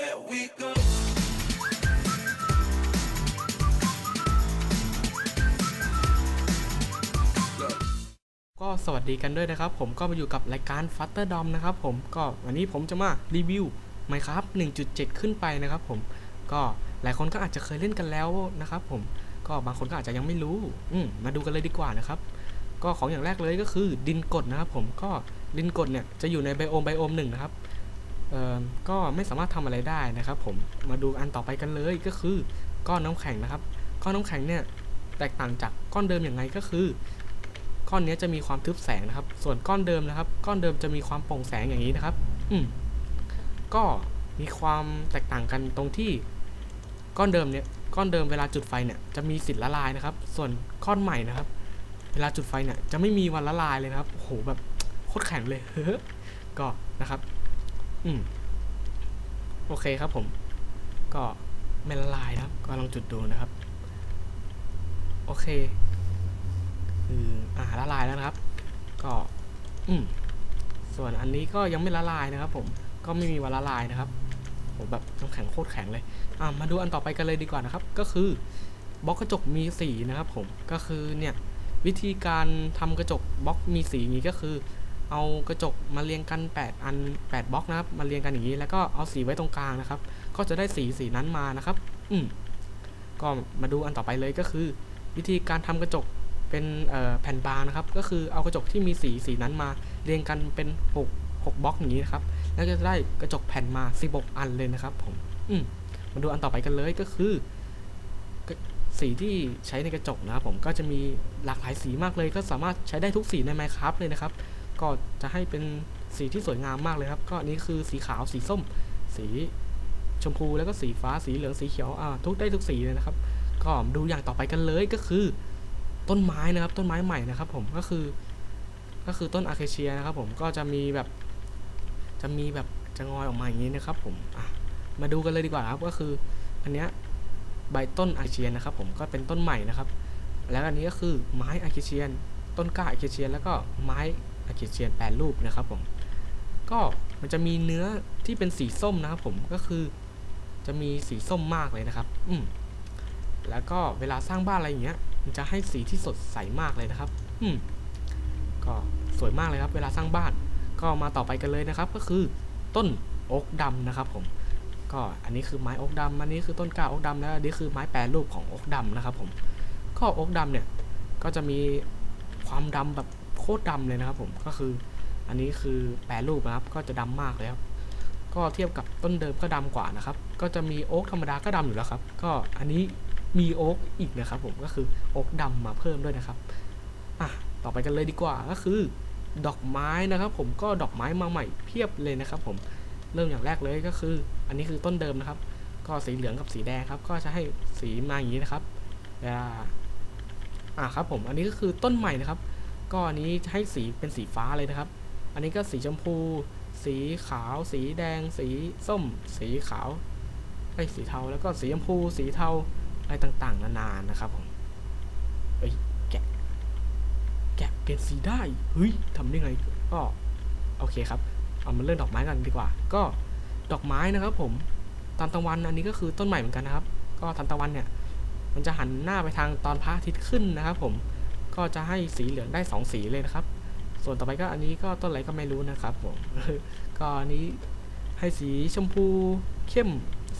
Here we go. ก็สวัสดีกันด้วยนะครับ ผมก็มาอยู่กับรายการ f u t t e r Dom นะครับผมก็วันนี้ผมจะมารีวิว Minecraft 1.7 ขึ้นไปนะครับผมก็หลายคนก็อาจจะเคยเล่นกันแล้วนะครับผมก็บางคนก็อาจจะยังไม่รู้อืมาดูกันเลยดีกว่านะครับ ก็ของอย่างแรกเลยก็คือดินกดนะครับผมก็ดินกดเนี่ยจะอยู่ในไบโอมไบโอมหนึ่งนะครับ ก็ไม่สามารถทำอะไรได้นะครับ ผมมาดูอันต่อไปกันเลยก็คือก้อนน้ำแข็งนะครับก้อนน้ำแข็งเนี่ยแตกต่างจากก้อนเดิมอย่างไรก็คือ ก้อนนี้จะมีความทึบแสงนะครับ ส่วนก้อนเดิมนะครับ ก้อนเดิมจะมีความโปร่งแสงอย่างนี้นะครับ อืมก็มีความแตกต่างกันตรงที่ก้อนเดิมเนี่ยก้อนเดิมเวลาจุดไฟเนี่ยจะมีสิทธิ์ละลายนะครับ ส่วนก้อนใหม่นะครับ เวลาจุดไฟเนี่ยจะไม่มีวันละลายเลยนะครับโอ้โหแบบโคตรแข็งเลยก็นะครับ อืม โอเคครับผม ก็ไม่ละลายนะครับ ก็ลองจุดดูนะครับ โอเค คืออ่าละลายแล้วนะครับ ก็ อืม ส่วนอันนี้ก็ยังไม่ละลายนะครับผม ก็ไม่มีวันละลายนะครับผมแบบน้ำแข็งโคตรแข็งเลย อ่ามาดูอันต่อไปกันเลยดีกว่านะครับ ก็คือบล็อกกระจกมีสีนะครับ ผม ก็คือเนี่ย วิธีการทำกระจกบล็อกมีสีนี้ก็คือ เอากระจกมาเรียงกัน 8 อัน 8บล็อกนะครับ มาเรียงกันอย่างนี้ แล้วก็เอาสีไว้ตรงกลางนะครับ ก็จะได้สีสีนั้นมานะครับ อืมก็มาดูอันต่อไปเลยก็คือ วิธีการทำกระจกเป็นแผ่นบางนะครับ ก็คือเอากระจกที่มีสีสีนั้นมา เรียงกันเป็น 6 6บล็อกอย่างนี้นะครับ แล้วจะได้กระจกแผ่นมา 16 อันเลยนะครับ ผม อืมมาดูอันต่อไปกันเลยก็คือสีที่ใช้ในกระจกนะครับผมก็จะมีหลากหลายสีมากเลย ก็สามารถใช้ได้ทุกสีใน Minecraft เลยนะครับ ก็จะให้เป็นสีที่สวยงามมากเลยครับ ก็อันนี้คือสีขาวสีส้ม สีชมพูแล้วก็สีฟ้าสีเหลืองสีเขียวอ่าทุกได้ทุกสีเลยนะครับ ก็ดูอย่างต่อไปกันเลยก็คือ ต้นไม้นะครับ ต้นไม้ใหม่นะครับ ผมก็คือ ก็คือต้นอาเคเชียนะครับ ผมก็จะมีแบบ จะมีแบบจะงอยออกมาอย่างนี้นะครับ ผมอะมาดูกันเลยดีกว่าครับก็คือ อันเนี้ยใบต้นอาเคเชียนนะครับ ผมก็เป็นต้นใหม่นะครับ แล้วอันนี้ก็คือไม้อาเคเชียน ต้นกล้าอาเคเชียน แล้วก็ไม้ อาเคเชียนแปรรูปนะครับผม ก็มันจะมีเนื้อที่เป็นสีส้มนะครับผมก็คือ จะมีสีส้มมากเลยนะครับ อืมแล้วก็เวลาสร้างบ้านอะไรอย่างเงี้ย มันจะให้สีที่สดใสมากเลยนะครับ อืมก็สวยมากเลยครับ เวลาสร้างบ้าน ก็มาต่อไปกันเลยนะครับ ก็คือต้นโอ๊กดำนะครับ ผม ก็อันนี้คือไม้โอ๊กดำอันนี้คือต้นกล้าโอ๊กดำแล้วอันนี้คือไม้แปรรูปของโอ๊กดำนะครับ ผมก็โอ๊กดำเนี่ยก็จะมีความดำแบบ โคตรดำเลยนะครับผมก็คืออันนี้คือแปรรูปนะครับก็จะดำมากเลยครับก็เทียบกับต้นเดิมก็ดำกว่านะครับ ก็จะมีโอ๊กธรรมดาก็ดำอยู่แล้วครับ ก็อันนี้มีโอ๊กอีกนะครับผมก็คือโอ๊กดำมาเพิ่มด้วยนะครับอะต่อไปกันเลยดีกว่าก็คือ ดอกไม้นะครับผมก็ดอกไม้มาใหม่เพียบเลยนะครับผมเริ่มอย่างแรกเลยก็คือ อันนี้คือต้นเดิมนะครับ ก็สีเหลืองกับสีแดงครับ ก็จะให้สีมาอย่างนี้นะครับเวลาอะครับผมอันนี้ก็คือต้นใหม่นะครับ ก็อันนี้ให้สีเป็นสีฟ้าเลยนะครับ อันนี้ก็สีชมพู สีขาว สีแดง สีส้ม สีขาวไอ้สีเทา แล้วก็สีชมพู สีเทา อะไรต่างๆ นานานะครับผมเอ้ยแกะ แกะเปลี่ยนสีได้ เฮ้ยทำได้ไง ก็โอเคครับ เอามาเริ่มดอกไม้กันดีกว่า ก็ดอกไม้นะครับ ผมตอนตะวันอันนี้ก็คือต้นใหม่เหมือนกันนะครับ ก็ตอนตะวันเนี่ย มันจะหันหน้าไปทางตอนพระอาทิตย์ขึ้นนะครับ ผม ก็จะให้สีเหลืองได้สองสีเลยนะครับ ส่วนต่อไปก็อันนี้ก็ต้นอะไรก็ไม่รู้นะครับผมก็อันนี้ให้สีชมพูเข้ม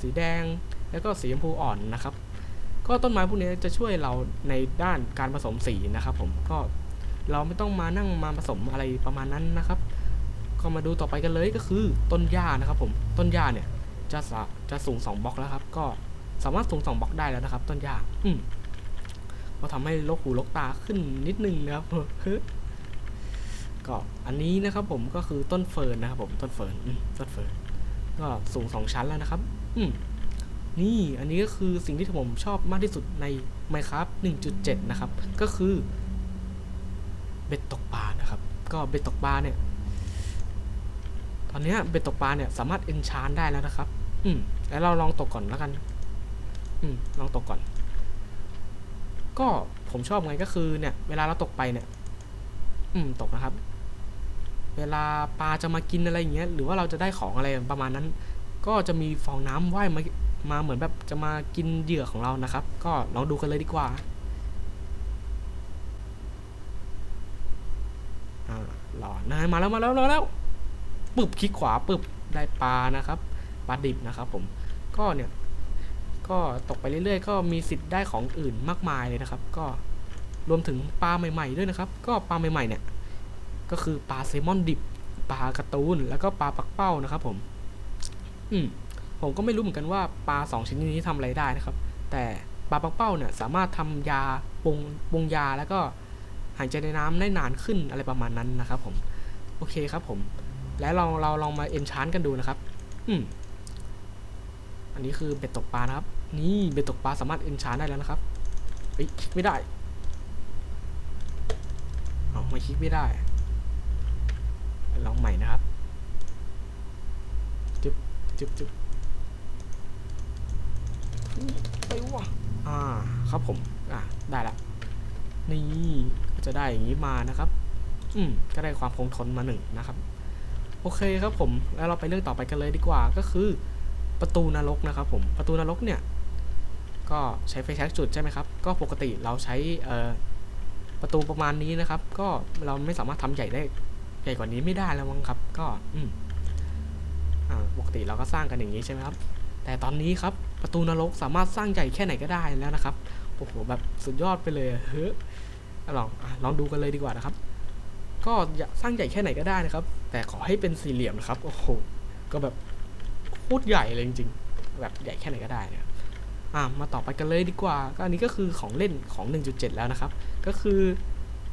สีแดง แล้วก็สีชมพูอ่อนนะครับ ก็ต้นไม้พวกนี้จะช่วยเราในด้านการผสมสีนะครับ ผมก็เราไม่ต้องมานั่งมาผสมอะไรประมาณนั้นนะครับ ก็มาดูต่อไปกันเลยก็คือต้นหญ้านะครับ ผมต้นหญ้าเนี่ยจะสะจะสูง 2บล็อกแล้วครับ ก็สามารถสูง 2บล็อกได้แล้วนะครับ ต้นหญ้าอืม ก็ทำให้ลกหูลกตาขึ้นนิดนึงนะครับก็อันนี้นะครับผมก็คือต้นเฟิร์นนะครับผมต้นเฟิร์นต้นเฟิร์นก็สูงสองชั้นแล้วนะครับ อืนี่อันนี้ก็คือสิ่งที่ผมชอบมากที่สุดใน Minecraft 1.7 นะครับ ก็คือเบ็ดตกปลานะครับ ก็เบ็ดตกปลาเนี่ย ตอนนี้เบ็ดตกปลาเนี่ยสามารถเอนชานได้แล้วนะครับ อืมแล้วเราลองตกก่อนแล้วกัน อืมลองตกก่อน ก็ผมชอบไงก็คือเนี่ย เวลาเราตกไปเนี่ย อืมตกนะครับ เวลาปลาจะมากินอะไรอย่างเงี้ย หรือว่าเราจะได้ของอะไรประมาณนั้น ก็จะมีฟองน้ำว่ายมามาเหมือนแบบจะมากินเหยื่อของเรานะครับ ก็ลองดูกันเลยดีกว่าหล่อนายมาแล้วมาแล้วมาแล้วปึบคลิกขวาปึบได้ปลานะครับปลาดิบนะครับ ผม ก็เนี่ย ก็ตกไปเรื่อยๆ ก็มีสิทธิ์ได้ของอื่นมากมายเลยนะครับ ก็รวมถึงปลาใหม่ ๆ ด้วยนะครับ ก็ปลาใหม่ๆเนี่ยก็คือปลาแซมอนดิบปลากร์ตูนแล้วก็ปลาปักเป้านะครับ ผม อืมผมก็ไม่รู้เหมือนกันว่าปลาสองชนิดนี้ทำอะไรได้นะครับ แต่ปลาปักเป้าเนี่ยสามารถทำยาปรุงปรุงยาแล้วก็หายใจในน้ำได้นานขึ้นอะไรประมาณนั้นนะครับ ผม โอเคครับผม แล้วเราเราลองมาเอนชานกันดูนะครับ อืมอันนี้คือเบ็ดตกปลานะครับ นี่เบ็ดตกปลาสามารถเอนชาได้แล้วนะครับเฮ้ยคลิกไม่ได้เอาไม่คลิกไม่ได้ ลองใหม่นะครับจึ๊บจึ๊บจึ๊บไปวะอ่า ครับผม อ่าได้ละ นี่ก็จะได้อย่างนี้มานะครับ อืม ก็ได้ความคงทนมาหนึ่งนะครับ โอเคครับผม แล้วเราไปเรื่องต่อไปกันเลยดีกว่า ก็คือ ประตูนรกนะครับผม ประตูนรกเนี่ย ก็ใช้ไฟแช็กจุดใช่ไหมครับ ก็ปกติเราใช้ประตูประมาณนี้นะครับ ก็เราไม่สามารถทำใหญ่ได้ใหญ่กว่านี้ไม่ได้แล้วมั้งครับ ก็อืมปกติเราก็สร้างกันอย่างนี้ใช่ไหมครับ แต่ตอนนี้ครับประตูนรกสามารถสร้างใหญ่แค่ไหนก็ได้แล้วนะครับ โอ้โหแบบสุดยอดไปเลยเฮ้ยลองลองดูกันเลยดีกว่านะครับ ก็สร้างใหญ่แค่ไหนก็ได้นะครับ แต่ขอให้เป็นสี่เหลี่ยมนะครับ โอ้โห ก็แบบโคตรใหญ่เลยจริงๆ แบบใหญ่แค่ไหนก็ได้นะครับ อ่ามาต่อไปกันเลยดีกว่า ก็อันนี้ก็คือของเล่นของ 1.7 แล้วนะครับ ก็คือ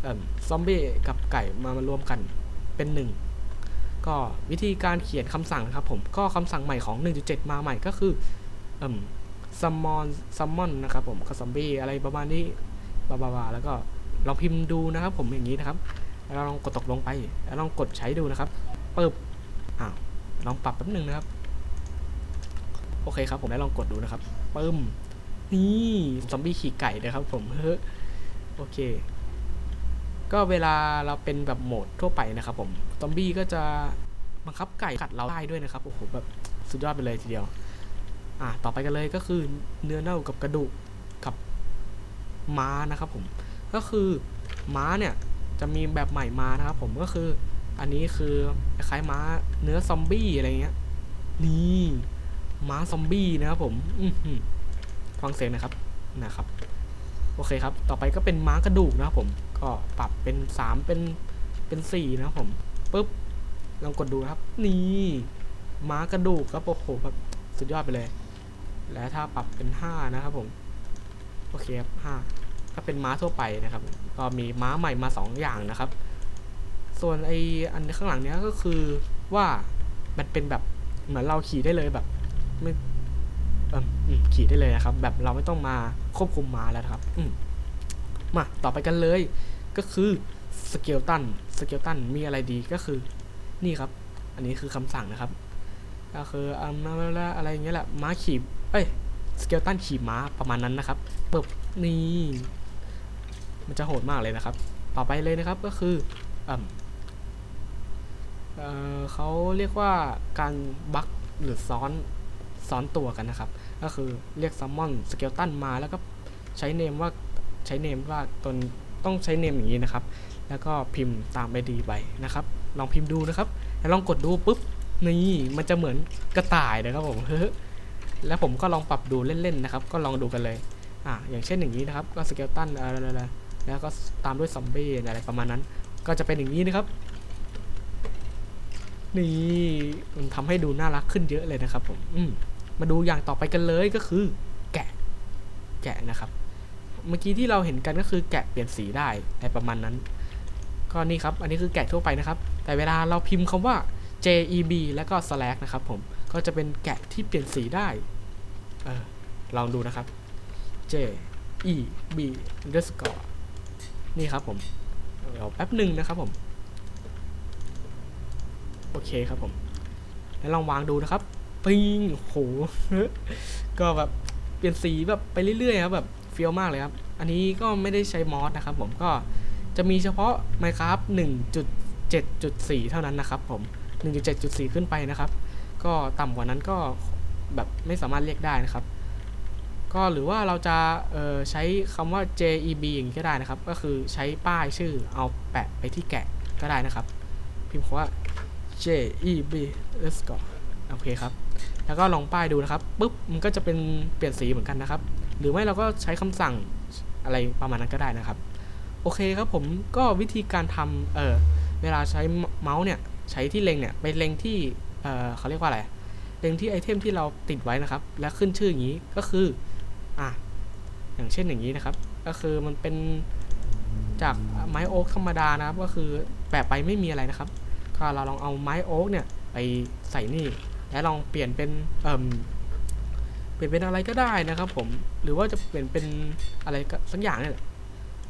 อซอมบี้กับไก่มามารวมกันเป็นหนึ่งก็วิธีการเขียนคำสั่งนะครับผม ก็คำสั่งใหม่ของ 1.7 มาใหม่ก็คืออซัมมอนซัมมอนนะครับผมกับซอมบี้อะไรประมาณนี้บาบาบาแล้วก็ลองพิมพ์ดูนะครับผมอย่างนี้นะครับแล้วลองกดตกลงไปแล้วลองกดใช้ดูนะครับปึ๊บอ้าวลองปรับแป๊บหนึงนะครับ โอเคครับผมแล้ลองกดดูนะครับ ปึ้ม นี่ซอมบี้ขี่ไก่นะครับผมเฮ้อโอเค ก็เวลาเราเป็นแบบโหมดทั่วไปนะครับผม ซอมบี้ก็จะบังคับไก่กัดเราได้ด้วยนะครับ โอ้โหแบบสุดยอดไปเลยทีเดียว อะต่อไปกันเลยก็คือเนื้อเน่ากับกระดูกกับม้านะครับผม ก็คือม้าเนี่ยจะมีแบบใหม่มานะครับผมก็คืออันนี้คือคล้ายม้าเนื้อซอมบี้อะไรเงี้ย นี่ ม้าซอมบี้นะครับผมอืฟังเสียงนะครับนะครับ โอเคครับ ต่อไปก็เป็นม้ากระดูกนะครับผม ก็ปรับเป็น 3 เป็นเป็น4นะครับผมปุ๊บลองกดดูครับ นี่ม้ากระดูกครับโอ้โหแบบสุดยอดไปเลย และถ้าปรับเป็น 5 นะครับผม โอเคครับ5ก็เป็นม้าทั่วไปนะครับ ก็มีม้าใหม่มา 2 อย่างนะครับ ส่วนไออันข้างหลังเนี้ยก็คือว่ามันเป็นแบบเหมือนเราขี่ได้เลยแบบ ไม่ขี่ได้เลยนะครับ แบบเราไม่ต้องมาควบคุมม้าแล้วครับอืมมาต่อไปกันเลย ก็คือสเกลตันสเกลตันมีอะไรดีก็คือนี่ครับ อันนี้คือคำสั่งนะครับ ก็คืออ่าแล้วอะไรอย่างเงี้ยแหละม้าขี่เอ้ยสเกลตันขี่ม้าประมาณนั้นนะครับปึบนี่มันจะโหดมากเลยนะครับ ต่อไปเลยนะครับก็คือเอ่มเออเขาเรียกว่าการบักหรือซ้อน ซ้อนตัวกันนะครับ ก็คือเรียกซัมมอนสเกลตันมาแล้วก็ใช้เนมว่าใช้เนมว่าตนต้องใช้เนมอย่างนี้นะครับ แล้วก็พิมพ์ตามไอดีไปนะครับ ลองพิมพ์ดูนะครับแล้วลองกดดูปุ๊บนี่มันจะเหมือนกระต่ายนะครับผมเฮ้ยแล้วผมก็ลองปรับดูเล่นๆนะครับ ก็ลองดูกันเลยอะอย่างเช่นอย่างนี้นะครับ ก็สเกลตันอะไรๆแล้วก็ตามด้วยซอมบี้อะไรประมาณนั้น ก็จะเป็นอย่างนี้นะครับนี่มันทำให้ดูน่ารักขึ้นเยอะเลยนะครับผม อืม มาดูอย่างต่อไปกันเลยก็คือ แกะ แกะนะครับ เมื่อกี้ที่เราเห็นกันก็คือแกะเปลี่ยนสีได้อะไรประมาณนั้น ก็นี่ครับ อันนี้คือแกะทั่วไปนะครับ แต่เวลาเราพิมพ์คำว่า JEB แล้วก็ slash นะครับ ผม ก็จะเป็นแกะที่เปลี่ยนสีได้เออลองดูนะครับ J E B underscore นี่ครับผมเดี๋ยวแป๊บหนึ่งนะครับผม โอเคครับผม แล้วลองวางดูนะครับ ปิ้งโอ้โห ก็แบบเปลี่ยนสีแบบไปเรื่อยๆครับแบบเฟี้ยวมากเลยครับ อันนี้ก็ไม่ได้ใช้มอสนะครับผมก็จะมีเฉพาะ Minecraft 1.7.4 เท่านั้นนะครับผม 1.7.4 ขึ้นไปนะครับ ก็ต่ำกว่านั้นก็แบบไม่สามารถเรียกได้นะครับ ก็หรือว่าเราจะใช้คำว่า JEB อย่างนี้ก็ได้นะครับ ก็คือใช้ป้ายชื่อเอาแปะไปที่แกะก็ได้นะครับ พิมพ์คำว่า JEB let's go โอเคครับ แล้วก็ลองป้ายดูนะครับปุ๊บมันก็จะเป็นเปลี่ยนสีเหมือนกันนะครับ หรือไม่เราก็ใช้คำสั่งอะไรประมาณนั้นก็ได้นะครับ โอเคครับผมก็วิธีการทำเออเวลาใช้เมาส์เนี่ยใช้ที่เล็งเนี่ยไปเล็งที่เออเขาเรียกว่าอะไรเล็งที่ไอเทมที่เราติดไว้นะครับ แล้วขึ้นชื่ออย่างนี้ก็คืออะอย่างเช่นอย่างนี้นะครับ ก็คือมันเป็นจากไม้โอ๊กธรรมดานะครับ ก็คือแปะไปไม่มีอะไรนะครับ ก็เราลองเอาไม้โอ๊กเนี่ยไปใส่นี่ แล้วลองเปลี่ยนเป็นเอ่มเปลี่ยนเป็นอะไรก็ได้นะครับผมหรือว่าจะเปลี่ยนเป็นอะไรก็สักอย่างเนี่ยแหละ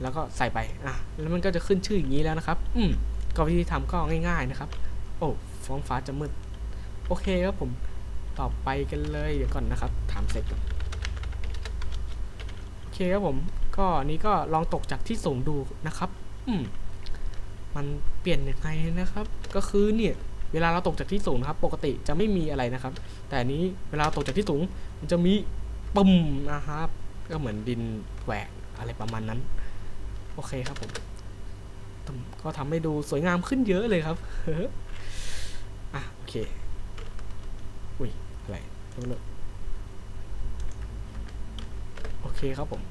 แล้วก็ใส่ไปอะแล้วมันก็จะขึ้นชื่ออย่างนี้แล้วนะครับ อืมก็วิธีทำก็ง่าย ๆนะครับ โอ้ฟ้องฟ้าจะมืดโอเคครับผมต่อไปกันเลยเดี๋ยวก่อนนะครับ ถามเสร็จโอเคครับผม ก็นนี้ก็ลองตกจากที่สูงดูนะครับ อืมมันเปลี่ยนยังไงนะครับ ก็คือเนี่ย เวลาเราตกจากที่สูงนะครับปกติจะไม่มีอะไรนะครับ แต่นี้เวลาตกจากที่สูงมันจะมีปุ่มนะครับ ก็เหมือนดินแหวกอะไรประมาณนั้น โอเคครับผมก็ทำให้ดูสวยงามขึ้นเยอะเลยครับอะโอเคอุ้ยอะไรต้องเลิกโอเคครับผม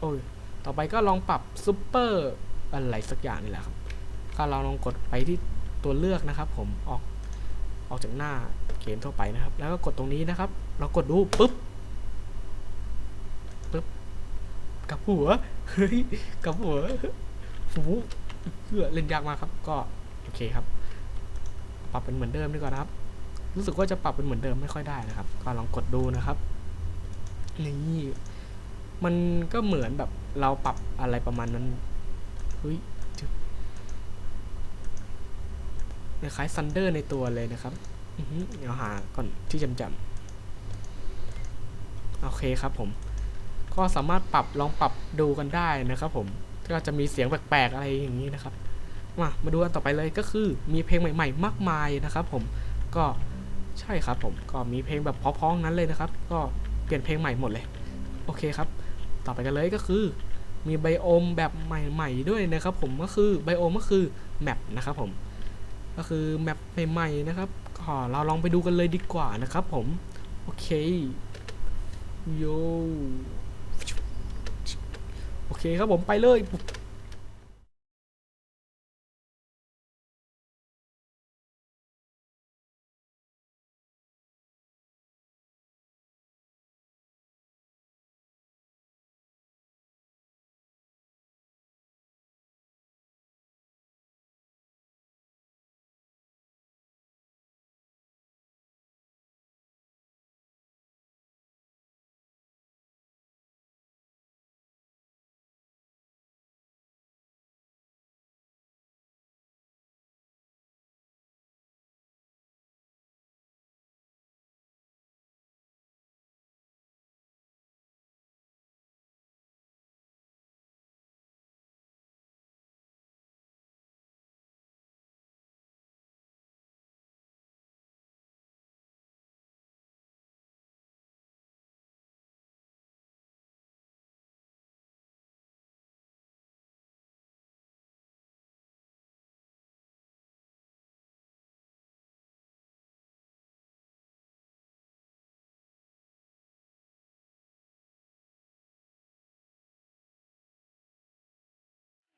โอ้ยต่อไปก็ลองปรับซูเปอร์อะไรสักอย่างนี่แหละครับ ก็เราลองกดไปที่ ตัวเลือกนะครับ ผมออกออกจากหน้าเกมทั่วไปนะครับ แล้วก็กดตรงนี้นะครับ เรากดดูปุ๊บปุ๊บกับหัวเฮ้ยกับหัวหูเพื่อเล่นยากมากครับ ก็โอเคครับ ปรับเป็นเหมือนเดิมดีกว่านะครับ รู้สึกว่าจะปรับเป็นเหมือนเดิมไม่ค่อยได้นะครับ ก็ลองกดดูนะครับนี่มันก็เหมือนแบบเราปรับอะไรประมาณนั้นเฮ้ยจึ๊บ คล้ายซันเดอร์ในตัวเลยนะครับเดี๋ยวหาก่อนที่จำจำๆโอเคครับผม ก็สามารถปรับลองปรับดูกันได้นะครับผมก็จะมีเสียงแปลกๆอะไรอย่างนี้นะครับ มามาดูอันต่อไปเลยก็คือมีเพลงใหม่ ๆ มากมายนะครับ ผมก็ใช่ครับผมก็มีเพลงแบบพราะๆนั้นเลยนะครับ ก็เปลี่ยนเพลงใหม่หมดเลย โอเคครับ ต่อไปกันเลยก็คือมีไบโอมแบบใหม่ ๆ ด้วยนะครับ ผมก็คือไบโอมก็คือแมปนะครับผม ก็คือแมปใหม่ๆนะครับก็เราลองไปดูกันเลยดีกว่านะครับผม โอเคโยโอเคครับผมไปเลย